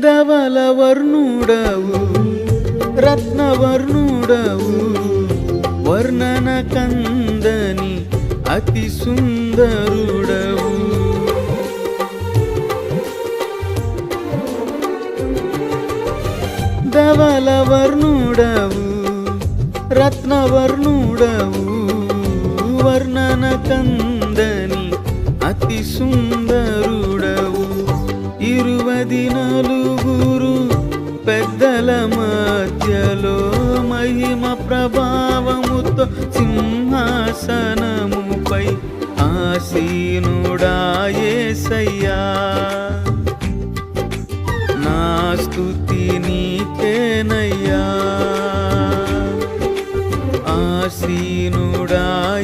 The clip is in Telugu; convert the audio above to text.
ధవలవర్ణుడవు రత్నవర్ణుడవు వర్ణన కందని అతి సుందరుడవు ధవలవర్ణుడవు రత్నవర్ణుడవు వర్ణన కందని అతి సుందరుడవు ఇరువది నలుగురు పెద్దల మధ్యలో మహిమ ప్రభావముతో సింహాసనముపై ఆసీనుడాయేసయ్యా నా స్థుతి నీకేనయ్యా. ఆసీనుడాయ